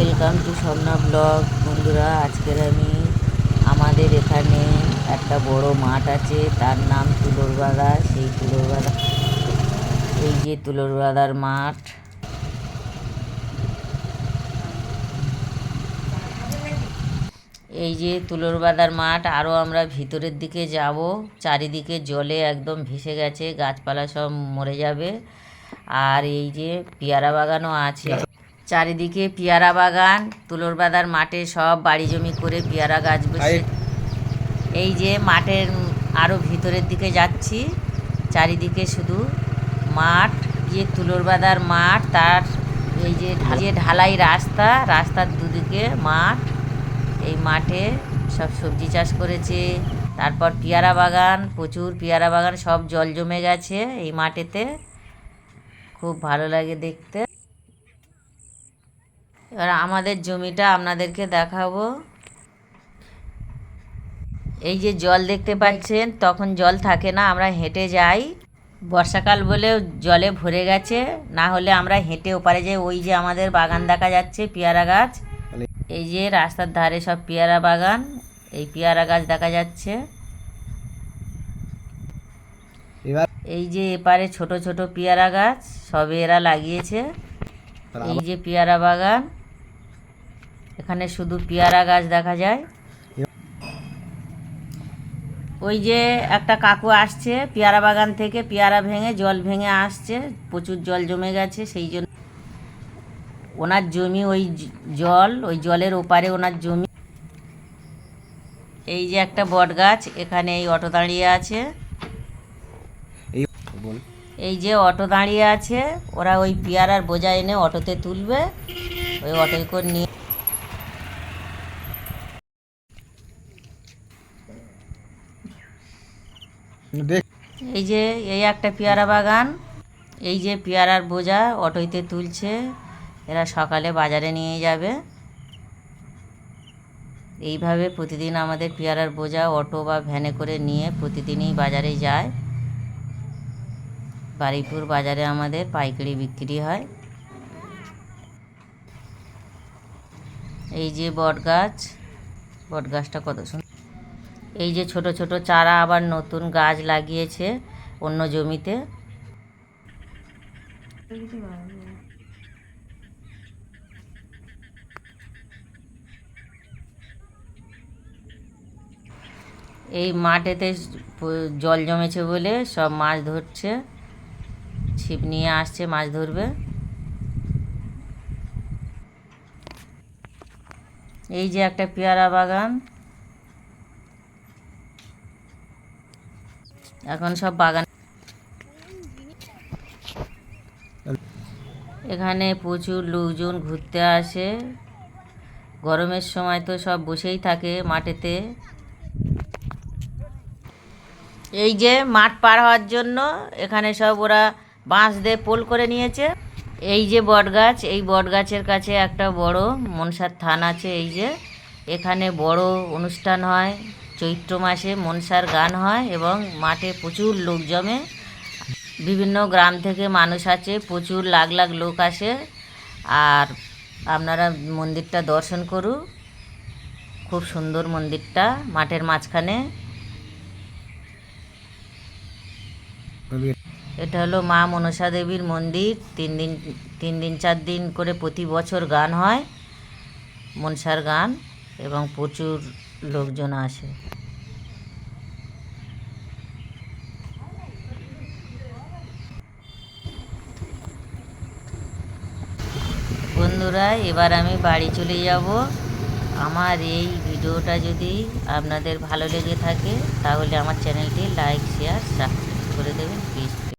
Welcome to Swapna blog বন্ধুরা, আজকের আমি আমাদের এখানে একটা বড় মাঠ আছে, তার নাম তুলোরবাদা। সেই তুলোরবাদা এই যে তুলোরবাদার মাঠ। এই যে তুলোর তুলোরবাদার মাঠ আরও আমরা ভিতরের দিকে যাব। চারিদিকে জলে একদম ভেসে গেছে, গাছপালা সব মরে যাবে। আর এই যে পেয়ারা বাগানও আছে। চারিদিকে পেয়ারা বাগান তুলোর তুলোরবাদার মাঠে সব বাড়ি জমি করে পেয়ারা গাছ বসে। এই যে মাঠের আরও ভিতরের দিকে যাচ্ছি চারিদিকে শুধু মাঠ যে তুলোর তুলোরবাদার মাঠ তার এই যে ঢা- যে ঢালাই রাস্তা রাস্তার দুদিকে মাঠ এই মাঠে সব সবজি চাষ করেছে তারপর পেয়ারা বাগান প্রচুর পেয়ারা বাগান সব জল জমে গেছে এই মাঠেতে। খুব ভালো লাগে দেখতে। এবার আমাদের জমিটা আপনাদেরকে দেখাবো। এই যে জল দেখতে পাচ্ছেন তখন জল থাকে না আমরা হেঁটে যাই। বর্ষাকাল বলেও জলে ভরে গেছে না হলে আমরা হেঁটে ওপারে যাই। ওই যে আমাদের বাগান দেখা যাচ্ছে পেয়ারা গাছ। এই যে রাস্তার ধারে সব পেয়ারা বাগান এই পেয়ারা গাছ দেখা যাচ্ছে। এই যে এপারে ছোট ছোট পেয়ারা গাছ সবে এরা লাগিয়েছে। এই যে পেয়ারা বাগান এখানে শুধু পেয়ারা গাছ দেখা যায়। ওই যে একটা কাকু আসছে, পেয়ারা বাগান থেকে পেয়ারা ভেঙে, জল ভেঙে আসছে, প্রচুর জল জমে গেছে, সেই জন্য ওনার জমি ওই জল, ওই জলের ওপারে ওনার জমি। এই যে একটা বট গাছ এখানে এই অটো দাঁড়িয়ে আছে। এই যে অটো দাঁড়িয়ে আছে, ওরা ওই পেয়ারার বোঝা এনে অটোতে তুলবে, ওই অটোয় করে নিয়ে এই যে, এই একটা পেয়ারা বাগান, এই যে পেয়ারার বোঝা অটোইতে তুলছে, এরা সকালে বাজারে নিয়ে যাবে। এইভাবে প্রতিদিন আমাদের পেয়ারার বোঝা অটো বা ভ্যানে করে নিয়ে প্রতিদিনই বাজারে যায়। বারুইপুর বাজারে আমাদের পাইকারি বিক্রি হয়। এই যে বট গাছ বট গাছটা কত সুন্দর এই যে ছোট ছোট চারা আবার নতুন গাছ লাগিয়েছে অন্য জমিতে। এই মাঠেতে জল জমেছে বলে সব মাছ ধরছে। ছিপ নিয়ে আসছে, মাছ ধরবে। এই যে একটা পেয়ারা বাগান। এখন সব বাগান এখানে প্রচুর লোকজন ঘুরতে আসে। গরমের সময় তো সব বসেই থাকে মাঠেতে। এই যে মাঠ পার হওয়ার জন্য এখানে সব ওরা বাঁশ দিয়ে পোল করে নিয়েছে। এই যে বটগাছ, এই বটগাছের কাছে একটা বড় মনসার থান আছে, এই যে। এখানে বড় অনুষ্ঠান হয়। চৈত্র মাসে মনসার গান হয় এবং মাঠে প্রচুর লোক জমে। বিভিন্ন গ্রাম থেকে মানুষ আছে প্রচুর লাখ লাখ লোক আসে। আর আপনারা মন্দিরটা দর্শন করুন। খুব সুন্দর মন্দিরটা মাঠের মাঝখানে। এটা হলো মা মনসা দেবীর মন্দির। তিন দিন তিন দিন, চার দিন করে প্রতি বছর গান হয় মনসার গান এবং প্রচুর লোকজন আসে। বন্ধুরা, এবার আমি বাড়ি চলে যাব। আমার এই ভিডিওটা যদি আপনাদের ভালো লেগে থাকে, তাহলে আমার চ্যানেলটি লাইক, শেয়ার, সাবস্ক্রাইব করে দেবেন। প্লিজ